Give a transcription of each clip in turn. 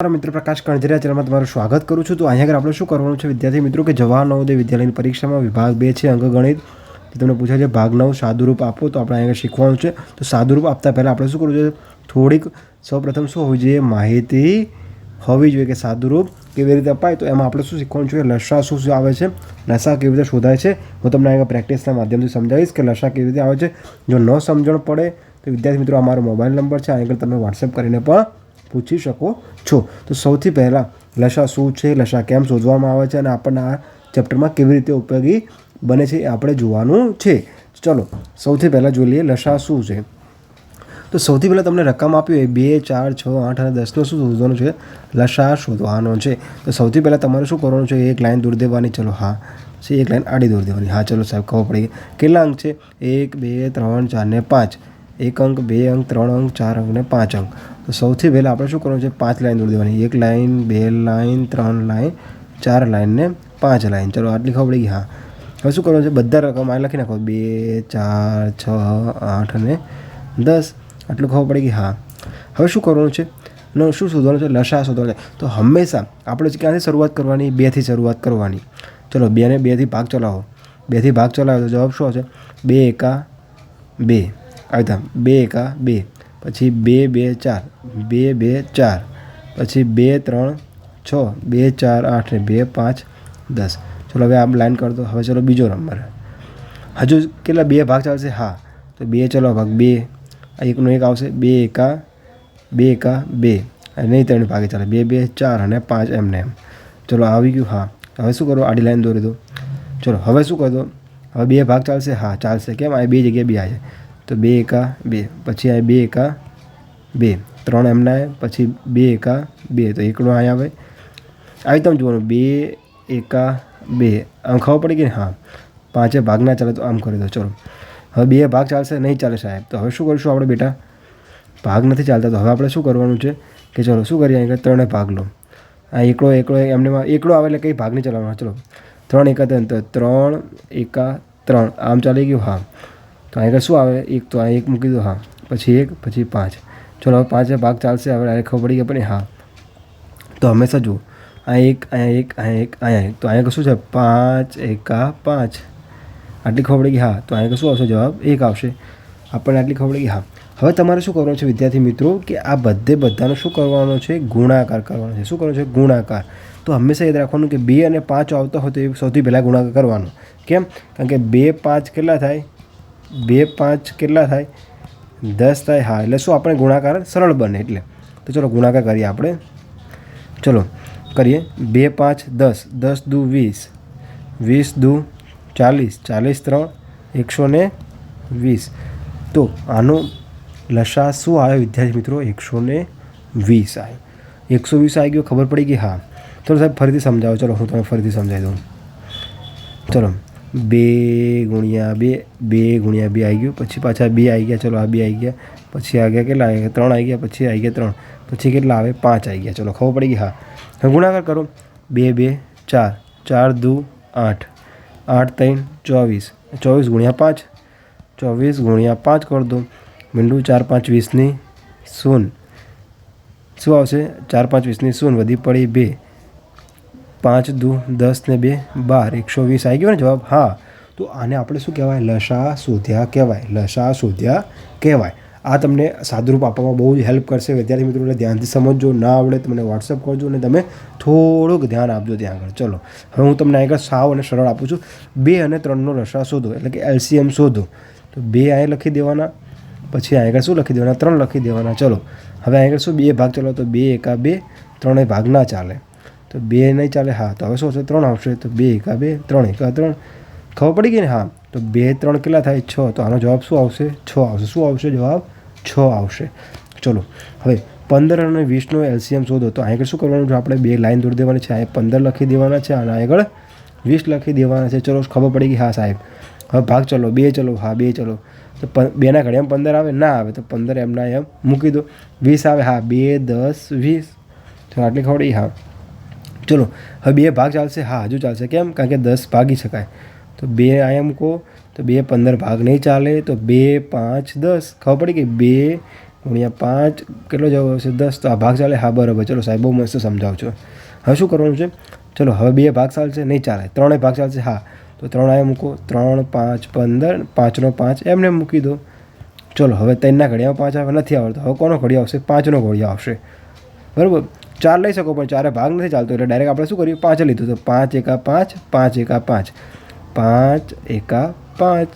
મારા મિત્ર પ્રકાશ કણજરિયા ચેનલમાં તમારું સ્વાગત કરું છું. તો અહીંયા આગળ આપણે શું કરવાનું છે વિદ્યાર્થી મિત્રો, કે જવાહર નવોદય વિદ્યાલયની પરીક્ષામાં વિભાગ બે છે અંકગણિત કે તમને પૂછાય છે, ભાગ નવ, સાદુરૂપ આપો. તો આપણે અહીંયા શીખવાનું છે. તો સાદુરૂપ આપતા પહેલાં આપણે શું કરવું જોઈએ? થોડીક સૌપ્રથમ શું હોવી જોઈએ? માહિતી હોવી જોઈએ કે સાદુરૂપ કેવી રીતે અપાય? તો એમાં આપણે શું શીખવાનું છે? કે લસા શું શું આવે છે? લસા કેવી રીતે શોધાય છે? હું તમને અહીંયા પ્રેક્ટિસના માધ્યમથી સમજાવીશ કે લસા કેવી રીતે આવે છે. જો ન સમજણ પડે, તો વિદ્યાર્થી મિત્રો અમારો મોબાઈલ નંબર છે. આગળ તમે વોટ્સએપ કરીને પણ પૂછી શકો છો. તો સૌથી પહેલાં લસા શું છે? લસા કેમ શોધવામાં આવે છે? અને આપણને આ ચેપ્ટરમાં કેવી રીતે ઉપયોગી બને છે એ આપણે જોવાનું છે. ચલો, સૌથી પહેલાં જોઈ લઈએ લસા શું છે. તો સૌથી પહેલાં તમને રકમ આપ્યું હોય બે, ચાર, છ, આઠ અને દસનો શું શોધવાનું છે? લસા શોધવાનો છે. તો સૌથી પહેલાં તમારે શું કરવાનું છે? એક લાઈન દૂર દેવાની. ચલો, હા. છે એક લાઈન આડી દૂર દેવાની. હા, ચલો સાહેબ, ખબર પડી ગઈ. કેટલા અંક છે? એક, બે, ત્રણ, ચાર ને પાંચ. એક અંક, બે અંક, ત્રણ અંક, ચાર અંક ને પાંચ અંક. તો સૌથી પહેલાં આપણે શું કરવાનું છે? પાંચ લાઈન દૂર દેવાની. એક લાઈન, બે લાઈન, ત્રણ લાઈન, ચાર લાઈન ને પાંચ લાઈન. ચલો, આટલી ખબર પડી ગઈ. હા. હવે શું કરવાનું છે? બધા રકમ આ લખી નાખો. બે, ચાર, છ, આઠ અને દસ. આટલું ખબર પડી ગઈ. હા. હવે શું કરવાનું છે? ન, શું શોધવાનું છે? લસા શોધવાનું છે તો હંમેશા આપણે ક્યાંથી શરૂઆત કરવાની? બેથી શરૂઆત કરવાની. ચલો બેને બેથી ભાગ ચલાવો. બેથી ભાગ ચલાવો તો જવાબ શું આવશે? બે એકા બે. રીતે બે એકા બે. પછી બે બે, ચાર. બે બે, ચાર. પછી બે, ત્રણ, છ. બે, ચાર, આઠ, ને બે, પાંચ, દસ. ચલો, હવે આમ લાઈન કરતો હવે ચલો બીજો નંબર હજુ કેટલા બે ભાગ ચાલશે? હા. તો બે, ચલો, ભાગ બે. આ એકનો એક આવશે. બે, એકા બે એકા બે. અને નહીં, ત્રણ ભાગે ચાલે. બે બે, ચાર અને પાંચ એમને એમ. ચલો, આવી ગયું. હા. હવે શું કરો આડી લાઈન દોરી દો. ચલો, હવે શું કરી હવે બે ભાગ ચાલશે? હા, ચાલશે. કેમ? આ બે જગ્યાએ બે આવે તો બે એકા, બે. પછી આ બે એકા, બે. ત્રણ એમના, પછી બે એકા, બે. તો એકડો અહીંયા આવે આવી તમે જોવાનું. બે એકા, બે. આમ ખબર પડી ગઈ ને? હા. પાંચે ભાગ ના ચાલે તો આમ કરી દો. ચલો. હવે બે ભાગ ચાલશે નહીં ચાલે સાહેબ. તો હવે શું કરીશું આપણે બેટા? ભાગ નથી ચાલતા. તો હવે આપણે શું કરવાનું છે? કે ચલો, શું કરીએ? અહીંયા ત્રણે ભાગ લો. આ એકડો એકડો એમને એકડો આવે એટલે કંઈ ભાગ નહીં ચલાવવાનો ચલો. ત્રણ એકા, ત્રણ. તો ત્રણ એકા, ત્રણ. આમ ચાલી ગયું? હા. તો અહીં શું આવે? એક તો આ એક મૂકી દો, હા. પછી એક, પછી પાંચ. ચલો, હવે પાંચે ભાગ ચાલશે. હવે આ ખબર પડી ગઈ પણ હા. તો હંમેશા જુઓ. આ એક અહીંયા એક અહીંયા એક અહીંયા એક. તો અહીંયા શું છે? પાંચ, એકા પાંચ. આટલી ખબર પડી ગઈ, હા. તો અહીંયા શું આવશે? જવાબ એક આવશે. આપણને આટલી ખબર પડી ગઈ, હા. હવે તમારે શું કરવાનું છે, વિદ્યાર્થી મિત્રો? કે આ બધે બધાનો શું કરવાનો છે? ગુણાકાર કરવાનો છે. શું કરવાનો છે? ગુણાકાર. તો હંમેશા યાદ રાખવાનું કે બે અને પાંચ આવતો હોય તો એ સૌથી પહેલાં ગુણાકાર કરવાનો. કેમ? કારણ કે બે, પાંચ કેટલા થાય? બે પાંચ કેટલા થાય? દસ થાય. હા, એટલે શું આપણે ગુણાકાર સરળ બને એટલે. તો ચલો ગુણાકાર કરીએ આપણે. ચલો, કરીએ. બે પાંચ દસ. દસ દુ વીસ. વીસ દુ ચાલીસ. ચાલીસ ત્રણ. એકસો ને વીસ. તો આનો લસા શું આવ્યો વિદ્યાર્થી મિત્રો? એકસો ને વીસ આવ્યો. એકસો વીસ આવી ગયો. ખબર પડી ગઈ? હા. ચલો સાહેબ, ફરીથી સમજાવો. ચલો, હું તમને ફરીથી સમજાવી દઉં. ચલો. બે ગુણ્યા બે બે ગુણ્યા બે આવી ગયું. પછી પાછા બે આવી ગયા. ચલો આ બે આવી ગયા. પછી આ ગયા કેટલા આવી ગયા ત્રણ આવી ગયા. પછી આવી ગયા ત્રણ. પછી કેટલા આવે? પાંચ આવી ગયા. ચલો ખબર પડી ગઈ? હા. ગુણાકાર કરો. બે બે, ચાર. ચાર, દુ, આઠ. આઠ, ત્રણ, ચોવીસ. ચોવીસ ગુણ્યા પાંચ. ચોવીસ ગુણ્યા પાંચ કરી દો. મીંડું ચાર, પાંચ, વીસની શૂન. શું આવશે? ચાર, પાંચ, વીસની શૂન વધી પડી બે. પાંચ, દુ, દસ ને બે, બાર, એકસો વીસ આવી ગયો ને જવાબ? હા. તો આને આપણે શું કહેવાય? લસા શોધ્યા કહેવાય. લસા શોધ્યા કહેવાય. આ તમને સાદુરૂપ આપવામાં બહુ જ હેલ્પ કરશે. વિદ્યાર્થી મિત્રોને ધ્યાનથી સમજજો. ના આવડે તમને મને વોટ્સઅપ કરજો અને તમે થોડુંક ધ્યાન આપજો ત્યાં આગળ. ચલો. હવે હું તમને આગળ સાવ અને સરળ આપું છું. બે અને ત્રણનો લસા શોધો. એટલે કે એલસીએમ શોધો. તો બે અહીં લખી દેવાના. પછી આગળ શું લખી દેવાના? ત્રણ લખી દેવાના. ચલો. હવે આગળ શું? બે ભાગ ચલો. તો બે એકા બે, ત્રણેય ભાગ ના ચાલે. તો બે નહીં ચાલે. હા, તો હવે શું હશે ત્રણ આવશે. તો બે એકા બે, ત્રણ એકા ત્રણ. ખબર પડી ગઈ ને? હા. તો બે, ત્રણ કેટલા થાય? છ. તો આનો જવાબ શું આવશે? છ આવશે. શું આવશે? જવાબ છ આવશે. ચલો. હવે પંદર અને વીસનો એલસીએમ શોધો. તો આગળ શું કરવાનું? છે આપણે બે લાઈન દોરી દેવાની છે આ પંદર લખી દેવાના છે અને આગળ વીસ લખી દેવાના છે. ચલો, ખબર પડી ગઈ? હા, સાહેબ. હવે ભાગ ચલો. બે ચલો. હા, બે ચલો. તો બેના એમ પંદર આવે? ના આવે. તો પંદર એમના એમ મૂકી દો. વીસ આવે? હા, બે, દસ, વીસ. તો આટલી ખબર હા. ચલો, હવે બે ભાગ ચાલશે. હા, હજુ ચાલશે. કેમ? કારણ કે દસ ભાગી શકાય. તો બે અહીંયા મૂકો. તો બે પંદર ભાગ નહીં ચાલે. તો બે, પાંચ, દસ. ખબર પડી કે બે ગુણ્યા પાંચ. કેટલો જવાબ આવશે? દસ. તો આ ભાગ ચાલે? હા, બરાબર. ચલો, સાહેબ, બહુ મસ્ત સમજાવજો. હવે શું કરવાનું છે? ચલો, હવે બે ભાગ ચાલશે? નહીં ચાલે. ત્રણેય ભાગ ચાલશે? હા. તો ત્રણ આયા મૂકો. ત્રણ, પાંચ, પંદર. પાંચનો પાંચ. એમને મૂકી દો. ચલો, હવે ત્રણના ઘડિયામાં પાંચ આવે. નથી આવડતો. હવે કોનો ઘડિયા આવશે? પાંચનો ઘડિયા આવશે. બરાબર? ચાર લઈ શકો, પણ ચારે ભાગ નથી ચાલતો. એટલે ડાયરેક્ટ આપણે શું કર્યું પાંચ લીધું તો પાંચ એકા પાંચ પાંચ એકા પાંચ. પાંચ એકા પાંચ.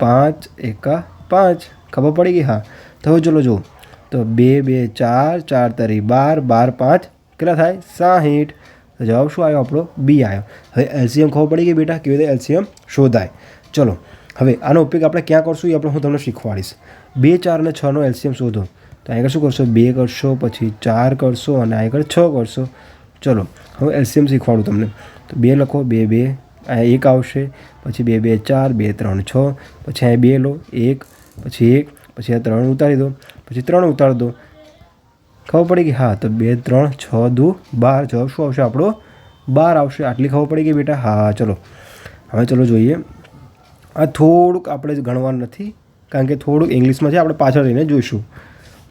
પાંચ એકા પાંચ. ખબર પડી ગઈ? હા. તો હવે ચલો જુઓ. તો બે બે, ચાર ચાર તરી બાર બાર, પાંચ. કેટલા થાય? સાહીઠ. તો જવાબ શું આવ્યો આપણો? બી આવ્યો. હવે એલસીએમ ખબર પડી ગઈ બેટા? કેવી રીતે એલસીએમ શોધાય? ચલો. હવે આનો ઉપયોગ આપણે ક્યાં કરશું એ આપણે હું તમને શીખવાડીશ. બે, ચાર અને છનો એલસીએમ શોધો. તો આગળ શું કરશો? બે કરશો, પછી ચાર કરશો અને આગળ છ કરશો. ચલો, હવે એલસીએમ શીખવાડું તમને. તો બે લખો, બે બે, આ એક આવશે, પછી બે બે, ચાર, બે, ત્રણ, છ, પછી અહીંયા બે લો, એક, પછી એક, પછી આ ત્રણ ઉતારી દો, પછી ત્રણ ઉતારી દો. ખબર પડી ગઈ? હા, તો બે, ત્રણ, છ, દુ, બાર. જવાબ શું આવશે આપણો? બાર આવશે. આટલી ખબર પડી ગઈ બેટા? હા, ચલો. હવે ચલો જોઈએ. આ થોડુંક આપણે ગણવાનું નથી, કારણ કે થોડુંક ઇંગ્લિશમાં છે, આપણે પાછળ રહીને જોઈશું.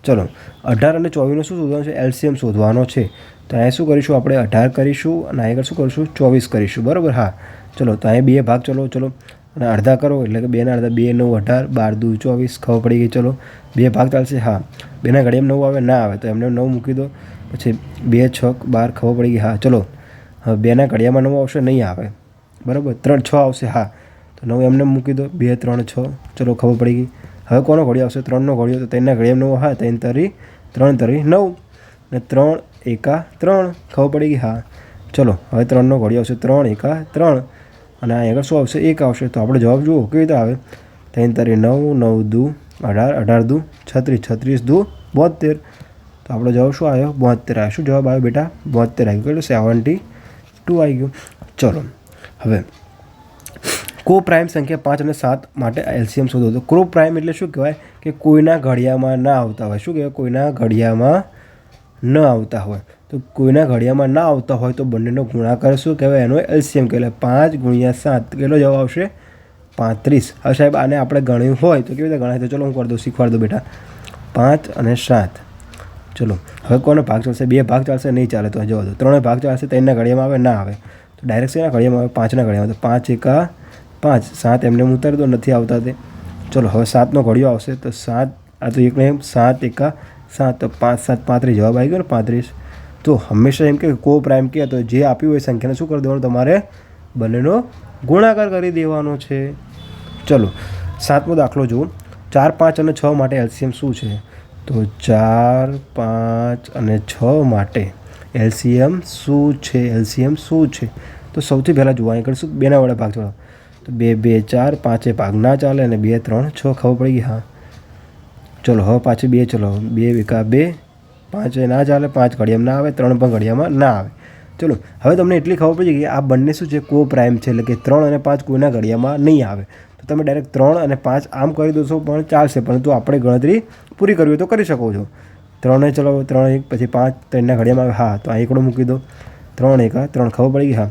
ચલો, અઢાર અને ચોવીસનો શું શોધવાનું છે? એલસીએમ શોધવાનો છે. તો અહીંયા શું કરીશું આપણે? અઢાર કરીશું અને આગળ શું કરીશું? ચોવીસ કરીશું. બરાબર? હા. ચલો, તો અહીંયા બે ભાગ ચલો ચલો. અને અડધા કરો, એટલે કે બેના અડધા, બે, નવ, અઢાર, બાર દુ ચોવીસ, ખબર પડી ગઈ. ચલો, બે ભાગ ચાલશે. હા. બેના ઘડિયામાં નવ આવે, ના આવે, તો એમને નવ મૂકી દો. પછી બે, છ, બાર, ખબર પડી ગઈ. હા, ચલો. હવે બેના ઘડિયામાં નવ આવશે, નહીં આવે. બરાબર? ત્રણ, છ આવશે. હા. તો નવ એમને મૂકી દો. બે, ત્રણ, છ. ચલો, ખબર પડી ગઈ. હવે કોનો ઘોડી આવશે? ત્રણનો ઘડિયો તો ત્રણના ઘડી નવો હા, ત્રણ તરી ત્રણ તરી નવ. ને ત્રણ એકા ત્રણ. ખબર પડી ગઈ? હા. ચલો, હવે ત્રણનો ઘડી આવશે. ત્રણ એકા ત્રણ. અને આ આગળ શું આવશે? એક આવશે. તો આપણે જવાબ જુઓ. કેવી રીતે આવે? ત્રણ તરી નવ નવ દુ, અઢાર અઢાર દુ, છત્રીસ છત્રીસ દુ બોતેર તો આપણો જવાબ શું આવ્યો? બોતેર આવ્યો. શું જવાબ આવ્યો બેટા? બોતેર આવી એટલે સેવન્ટી ટુ આવી ગયું. ચલો, હવે કો પ્રાઇમ સંખ્યા પાંચ અને સાત માટે એલસીએમ શોધો. તો ક્રો પ્રાઇમ એટલે શું કહેવાય? કે કોઈના ઘડિયામાં ના આવતા હોય. શું કહેવાય? કોઈના ઘડિયામાં ન આવતા હોય. તો કોઈના ઘડિયામાં ના આવતા હોય તો બંનેનો ગુણાકાર શું કહેવાય? એનો એલસીએમ કહેવાય. પાંચ ગુણ્યા સાત. કેટલો જવાબ આવશે? પાંત્રીસ. હવે સાહેબ, આને આપણે ગણ્યું હોય તો કેવી રીતે ગણાય? તો ચલો હું કરી દઉં. શીખવાડ દઉં બેટા. પાંચ અને સાત. ચલો. હવે કોનો ભાગ ચાલશે? બે ભાગ ચાલશે, નહીં ચાલે તો. જવા દો. ત્રણે ભાગ ચાલશે, ત્રણના ઘડિયામાં આવે, ના આવે. તો ડાયરેક્ટ શેના ઘડિયામાં આવે? પાંચના ઘડિયામાં તો પાંચ એકા પાંચ, સાત એમને ઉતારી દો નથી આવતા તે. ચલો, હવે સાતનો ઘડિયો આવશે તો સાત, આ તો એક એમ સાત એકા સાત, તો પાંચ, સાત પાંત્રીસ, જવાબ આવી ગયો ને પાંત્રીસ. તો હંમેશા એમ કે કો પ્રાઇમ કહે તો જે આપ્યું હોય સંખ્યાને શું કરી દેવાનું? તમારે બંનેનો ગુણાકાર કરી દેવાનો છે. ચલો, સાતમો દાખલો જુઓ. ચાર, પાંચ અને છ માટે એલસીએમ શું છે? તો ચાર, પાંચ અને છ માટે એલસીએમ શું છે? એલસીએમ શું છે? તો સૌથી પહેલાં જોવા આગળ શું, બેના વડે ભાગ ચલો તો બે બે, ચાર, પાંચે ભાગ ના ચાલે અને બે, ત્રણ, છ ખબર પડી ગઈ, હા. ચલો, હવે પાછી બે, ચલો. બે એકા બે, પાંચે ના ચાલે, પાંચ ઘડિયામાં ના આવે, ત્રણ પણ ઘડિયામાં ના આવે. ચલો, હવે તમને એટલી ખબર પડી કે આ બંને શું છે? કો પ્રાઇમ છે, એટલે કે ત્રણ અને પાંચ કોઈના ઘડિયામાં નહીં આવે. તો તમે ડાયરેક્ટ ત્રણ અને પાંચ આમ કરી દોશો પણ ચાલશે. પરંતુ આપણે ગણતરી પૂરી કરવી તો કરી શકો છો. ત્રણે, ચલો, ત્રણ એક, પછી પાંચ, ત્રણના ઘડિયામાં આવે. હા, તો આ એકડો મૂકી દો. ત્રણ એક ત્રણ ખબર પડી ગઈ, હા.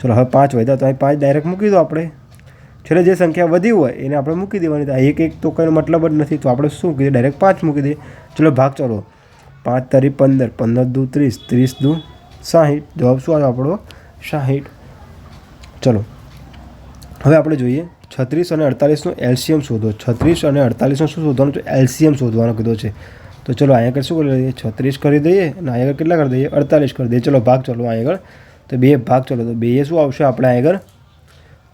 ચલો, હવે પાંચ વધ્યા તો અહીં પાંચ ડાયરેક્ટ મૂકી દો આપણે. છેલ્લે જે સંખ્યા વધી હોય એને આપણે મૂકી દેવાની. તો એક એક તો કંઈનો મતલબ જ નથી. તો આપણે શું કીધું? ડાયરેક્ટ પાંચ મૂકી દઈએ ચલો ભાગ ચાલો. પાંચ તારી પંદર. પંદર દુ ત્રીસ. ત્રીસ દુ સાહીઠ. જવાબ શું આવ્યો આપણો? સાહીઠ. ચલો. હવે આપણે જોઈએ. છત્રીસ અને અડતાલીસનો એલસીએમ શોધો. છત્રીસ અને અડતાલીસનો શું શોધવાનું? છે એલસીએમ શોધવાનો કીધો છે. તો ચલો અહીંયા આગળ શું કરી દઈએ? છત્રીસ કરી દઈએ અને અહીંયા આગળ કેટલા કરી દઈએ? અડતાલીસ કરી દઈએ. ચલો ભાગ ચલો અહીંયા આગળ. તો બે ભાગ ચલો. તો બે શું આવશે? આપણે અહીંયા આગળ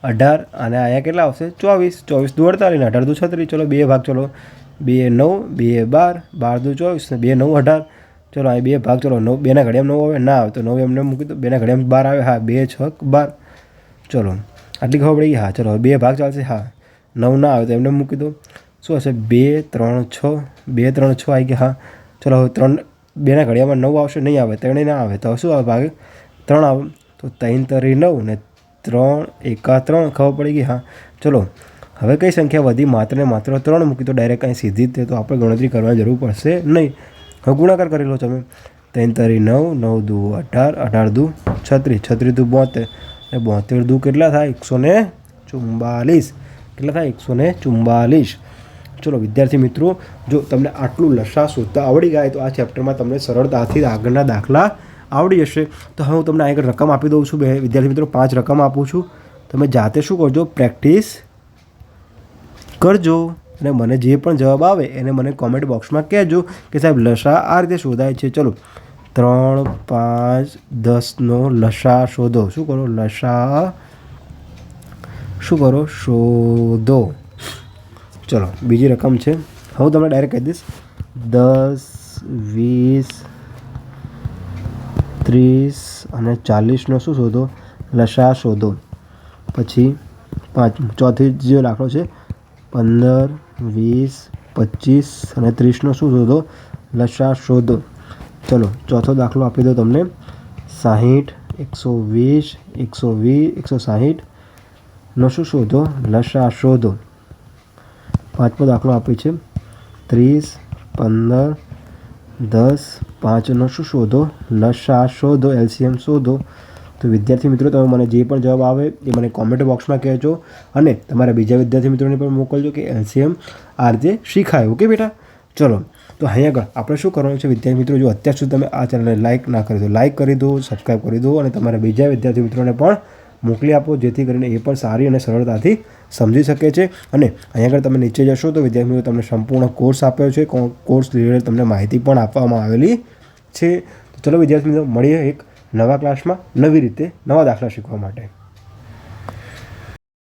અઢાર અને અહીંયા કેટલા આવશે? ચોવીસ. ચોવીસ દુ અડતાલીસ અઢાર દુ છત્રીસ. ચલો બે ભાગ, ચલો. બે નવ, બે બાર બાર દુ ચોવીસ ને બે નવ અઢાર. ચલો અહીં બે ભાગ, ચલો. નવ, બેના ઘડિયામાં નવ આવે? ના આવે. તો નવ એમને મૂકી દો. બેના ઘડિયામાં બાર આવે? હા. બે, છ, બાર. ચલો. આટલી ખબર પડી? હા, ચલો. બે ભાગ ચાલશે? હા. નવ ના આવે તો એમને મૂકી દો. શું હશે? બે, ત્રણ, છ. બે, ત્રણ, છ આવી ગયા. હા. ચલો, હવે ત્રણ, બેના ઘડિયામાં નવ આવશે, નહીં આવે. ત્રણેય ના આવે. તો શું આવે ભાગ? ત્રણ આવે. તો ત્રણ તરી નવ ને ત્રણ એકા ત્રણ ખબર પડી ગઈ, હા. ચલો, હવે કઈ સંખ્યા વધી, માત્ર ને માત્ર ત્રણ મૂકી, તો ડાયરેક્ટ અહીં સીધી જ તે આપણે ગણતરી કરવાની જરૂર પડશે નહીં. હવે ગુણાકાર કરી લો તમે. ત્રણ તરી નવ નવ, દુ, અઢાર અઢાર, દુ, છત્રીસ. છત્રીસ, દુ, બોતેર. અને બોતેર દુ કેટલા થાય? એકસો ને ચુમ્બાલીસ. કેટલા થાય? એકસો ને ચુમ્બાલીસ. ચલો, વિદ્યાર્થી મિત્રો, જો તમને આટલું લસા શોધતા આવડી ગયા તો આ ચેપ્ટરમાં તમને સરળતાથી આગળના દાખલા આવડી જશે, તો હવે હું તમને આગળ રકમ આપી દઉં છું બે વિદ્યાર્થી મિત્રો, પાંચ રકમ આપું છું. તમે જાતે શું કરજો, પ્રેક્ટિસ કરજો અને મને જે પણ જવાબ આવે એને મને કોમેન્ટ બોક્સમાં કહેજો કે સાહેબ, લસા આ રીતે શોધાય છે. ચલો, ત્રણ, પાંચ દસનો લસા શોધો. શું કરો? લસા શું કરો? શોધો. ચલો, બીજી રકમ છે. હું તમને ડાયરેક્ટ કહી દઈશ. દસ, વીસ ત્રીસ અને ચાલીસનો શું શોધો? લસા શોધો. પછી પાંચ, ચોથી જે દાખલો છે, પંદર, વીસ, પચીસ અને ત્રીસનો શું શોધો? લસા શોધો. ચલો, ચોથો દાખલો આપી દો તમને. સાહીઠ, એકસો વીસ એકસો વીસ, એકસો સાહીઠનો શું શોધો? લસા શોધો. પાંચમો દાખલો આપ્યો છે. ત્રીસ, પંદર દસ પાંચનો શું શોધો લસા શોધો, એલસીએમ શોધો. તો વિદ્યાર્થી મિત્રો, તમે મને જે પણ જવાબ આવે એ મને કોમેન્ટ બોક્સમાં કહેજો અને તમારા બીજા વિદ્યાર્થી મિત્રોને પણ મોકલજો કે એલસીએમ આ રીતે શીખાય. ઓકે બેટા? ચલો, તો અહીં આગળ આપણે શું કરવાનું છે? વિદ્યાર્થી મિત્રો, જો અત્યાર સુધી તમે આ ચેનલને લાઇક ના કરી દો લાઇક કરી દો સબસ્ક્રાઈબ કરી દો અને તમારા બીજા વિદ્યાર્થી મિત્રોને પણ મોકલી આપો, જેથી કરીને એ પણ સારી અને સરળતાથી સમજી શકે છે. અને અહીં આગળ તમે નીચે જશો તો વિદ્યાર્થીઓ તમને સંપૂર્ણ કોર્સ આપ્યો છે. કોર્સ રિલેટેડ તમને માહિતી પણ આપવામાં આવેલી છે. તો ચલો વિદ્યાર્થી મિત્રો, મળીએ એક નવા ક્લાસમાં નવી રીતે નવા દાખલા શીખવા માટે.